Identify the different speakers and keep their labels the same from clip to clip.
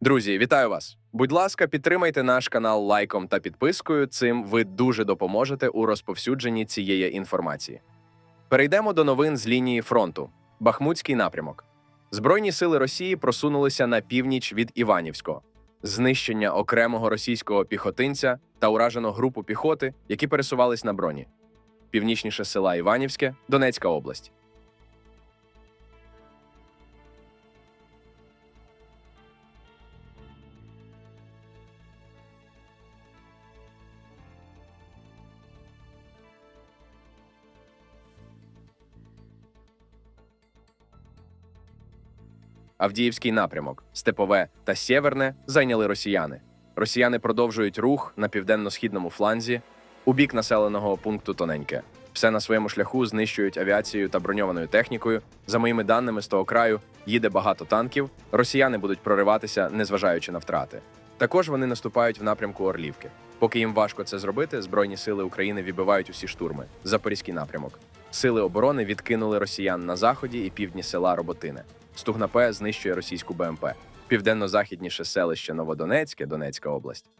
Speaker 1: Друзі, вітаю вас! Будь ласка, підтримайте наш канал лайком та підпискою. Цим ви дуже допоможете у розповсюдженні цієї інформації. Перейдемо до новин з лінії фронту. Бахмутський напрямок. Збройні сили Росії просунулися на північ від Іванівського. Знищення окремого російського піхотинця та уражено групу піхоти, які пересувались на броні. Північніше села Іванівське, Донецька область. Авдіївський напрямок, Степове та Сєверне зайняли росіяни. Росіяни продовжують рух на південно-східному фланзі у бік населеного пункту Тоненьке. Все на своєму шляху знищують авіацією та броньованою технікою. За моїми даними, з того краю їде багато танків. Росіяни будуть прориватися, незважаючи на втрати. Також вони наступають в напрямку Орлівки. Поки їм важко це зробити, Збройні сили України відбивають усі штурми. Запорізький напрямок. Сили оборони відкинули росіян на заході і півдні села Роботине. Стугнапе знищує російську БМП. Південно-західніше селище Новодонецьке, Донецька область.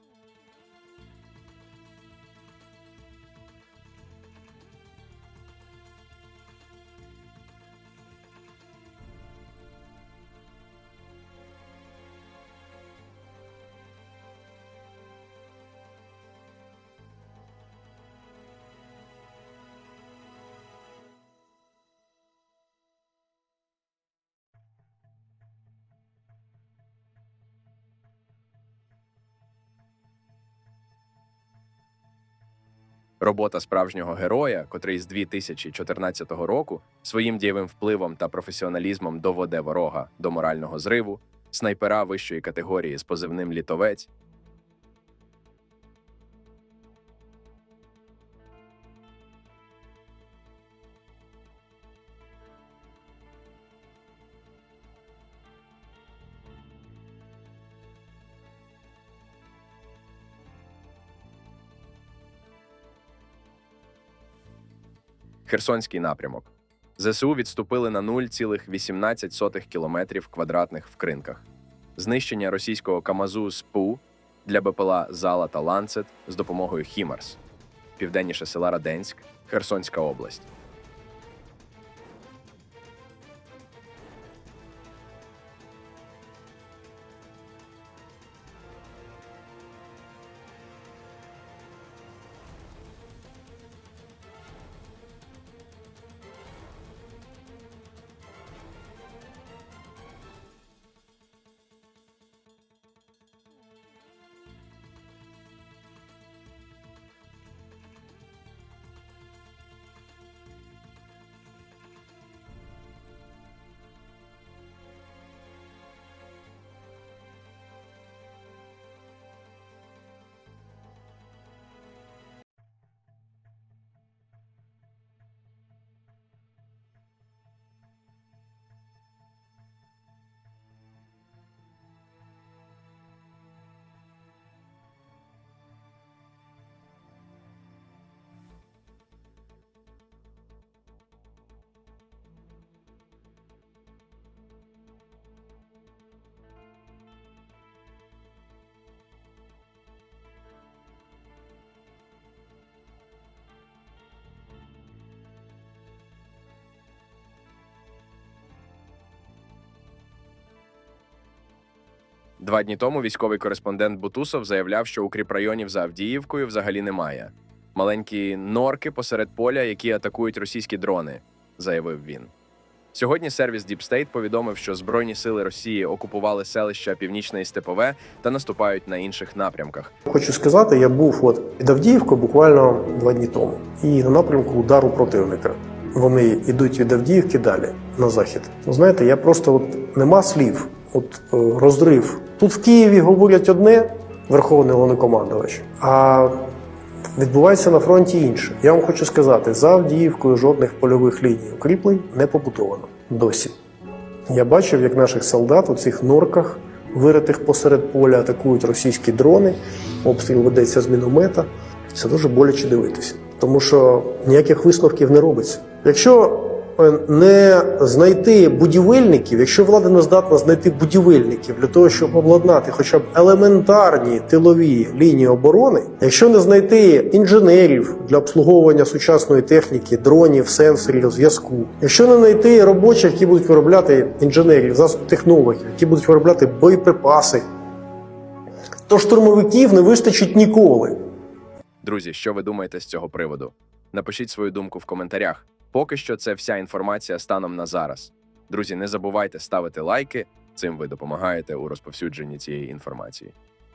Speaker 1: Робота справжнього героя, котрий з 2014 року своїм дієвим впливом та професіоналізмом доведе ворога до морального зриву, снайпера вищої категорії з позивним літовець. Херсонський напрямок. ЗСУ відступили на 0,18 кілометрів квадратних в кринках. Знищення російського Камазу СПУ для БПЛА Зала та Ланцет з допомогою Хімарс. Південніше села Раденськ, Херсонська область. Два дні тому військовий кореспондент Бутусов заявляв, що укріпрайонів за Авдіївкою взагалі немає. Маленькі норки посеред поля, які атакують російські дрони, заявив він. Сьогодні сервіс Deep State повідомив, що Збройні сили Росії окупували селища Північне і Степове та наступають на інших напрямках.
Speaker 2: Хочу сказати, я був от під Авдіївкою буквально два дні тому, і на напрямку удару противника. Вони йдуть від Авдіївки далі на захід. Знаєте, я просто от нема слів. От е, розрив. Тут в Києві говорять одне, Верховний Головнокомандувач, а відбувається на фронті інше. Я вам хочу сказати, за Авдіївкою жодних польових ліній укріплень не побудовано досі. Я бачив, як наших солдат у цих норках, виритих посеред поля, атакують російські дрони, обстріл ведеться з міномета. Це дуже боляче дивитися, тому що ніяких висновків не робиться. Якщо не знайти будівельників, якщо влада не здатна знайти будівельників для того, щоб обладнати хоча б елементарні тилові лінії оборони, якщо не знайти інженерів для обслуговування сучасної техніки, дронів, сенсорів, зв'язку, якщо не знайти робочих, які будуть виробляти інженерів, засоб технологів, які будуть виробляти боєприпаси, то штурмовиків не вистачить ніколи.
Speaker 1: Друзі, що ви думаєте з цього приводу? Напишіть свою думку в коментарях. Поки що це вся інформація станом на зараз. Друзі, не забувайте ставити лайки. Цим ви допомагаєте у розповсюдженні цієї інформації.